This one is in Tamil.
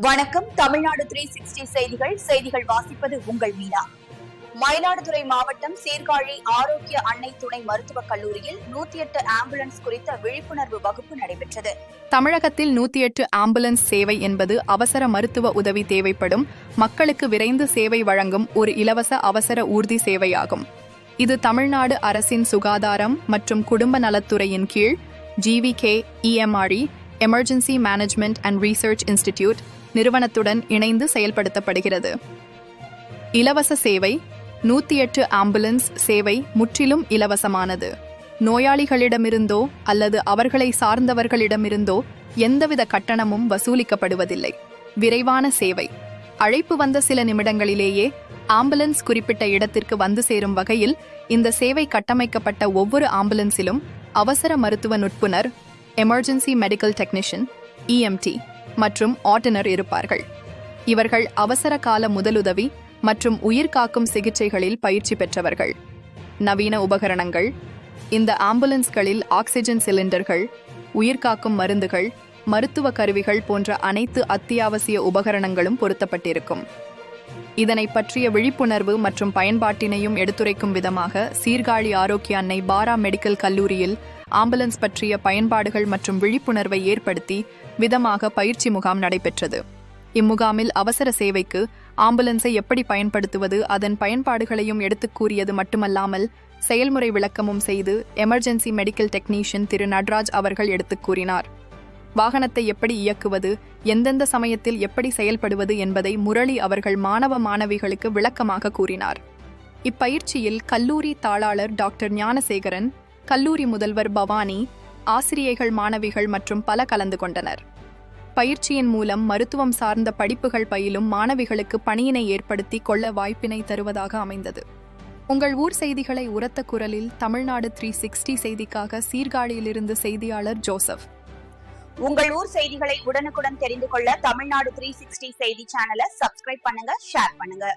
வணக்கம். தமிழ்நாடு த்ரீ சிக்ஸ்டி செய்திகள். செய்திகள் வாசிப்பது உங்கள் மீனா. மயிலாடுதுறை மாவட்டம் சீர்காழி ஆரோக்கிய அன்னை துணை மருத்துவக் கல்லூரியில் நூத்தி எட்டு ஆம்புலன்ஸ் குறித்த விழிப்புணர்வு வகுப்பு நடைபெற்றது. தமிழகத்தில் நூத்தி எட்டு ஆம்புலன்ஸ் சேவை என்பது அவசர மருத்துவ உதவி தேவைப்படும் மக்களுக்கு விரைந்து சேவை வழங்கும் ஒரு இலவச அவசர ஊர்தி சேவையாகும். இது தமிழ்நாடு அரசின் சுகாதாரம் மற்றும் குடும்ப நலத்துறையின் கீழ் GVK EMRI emergency management and research institute நிறுவனத்துடன் இணைந்து செயல்படுத்தப்படுகிறது. இலவச சேவை நூத்தி எட்டு ஆம்புலன்ஸ் சேவை முற்றிலும் இலவசமானது. நோயாளிகளிடமிருந்தோ அல்லது அவர்களை சார்ந்தவர்களிடமிருந்தோ எந்தவித கட்டணமும் வசூலிக்கப்படுவதில்லை. விரைவான சேவை. அழைப்பு வந்த சில நிமிடங்களிலேயே ஆம்புலன்ஸ் குறிப்பிட்ட இடத்திற்கு வந்து சேரும் வகையில் இந்த சேவை கட்டமைக்கப்பட்ட ஒவ்வொரு ஆம்புலன்ஸிலும் அவசர மருத்துவ நுட்புணர் எமர்ஜென்சி மெடிக்கல் டெக்னீஷியன் இஎம்டி மற்றும் ஆட்டனர் இருப்பார்கள். இவர்கள் அவசர கால முதலுதவி மற்றும் உயிர்காக்கும் சிகிச்சைகளில் பயிற்சி பெற்றவர்கள். நவீன உபகரணங்கள் இந்த ஆம்புலன்ஸ்களில் ஆக்சிஜன் சிலிண்டர்கள் உயிர்காக்கும் மருந்துகள் மருத்துவ கருவிகள் போன்ற அனைத்து அத்தியாவசிய உபகரணங்களும் பொருத்தப்பட்டிருக்கும். இதனை பற்றிய விழிப்புணர்வு மற்றும் பயன்பாட்டினையும் எடுத்துரைக்கும் விதமாக சீர்காழி ஆரோக்கிய அன்னை பாரா மெடிக்கல் கல்லூரியில் ஆம்புலன்ஸ் பற்றிய பயன்பாடுகள் மற்றும் விழிப்புணர்வை ஏற்படுத்தி விதமாக பயிற்சி முகாம் நடைபெற்றது. இம்முகாமில் அவசர சேவைக்கு ஆம்புலன்ஸை எப்படி பயன்படுத்துவது அதன் பயன்பாடுகளையும் எடுத்துக் கூறியது மட்டுமல்லாமல் செயல்முறை விளக்கமும் செய்து எமர்ஜென்சி மெடிக்கல் டெக்னீஷியன் திரு நட்ராஜ் அவர்கள் எடுத்துக் கூறினார். வாகனத்தை எப்படி இயக்குவது எந்தெந்த சமயத்தில் எப்படி செயல்படுவது என்பதை முரளி அவர்கள் மாணவ மாணவிகளுக்கு விளக்கமாக கூறினார். இப்பயிற்சியில் கல்லூரி தாளாளர் டாக்டர் ஞானசேகரன் கல்லூரி முதல்வர் பவானி ஆசிரியைகள் மாணவிகள் மற்றும் பல கலந்து கொண்டனர். பயிற்சியின் மூலம் மருத்துவம் சார்ந்த படிப்புகள் பயிலும் மாணவிகளுக்கு பணியினை ஏற்படுத்தி கொள்ள வாய்ப்பினை தருவதாக அமைந்தது. உங்கள் ஊர் செய்திகளை உரத்த குரலில் தமிழ்நாடு த்ரீ சிக்ஸ்டி செய்திக்காக சீர்காழியிலிருந்து செய்தியாளர் ஜோசப். உங்கள் ஊர் செய்திகளை உடனுக்குடன் தெரிந்து கொள்ள தமிழ்நாடு த்ரீ சிக்ஸ்டி செய்தி சேனலை சப்ஸ்கிரைப் பண்ணுங்க ஷேர் பண்ணுங்க.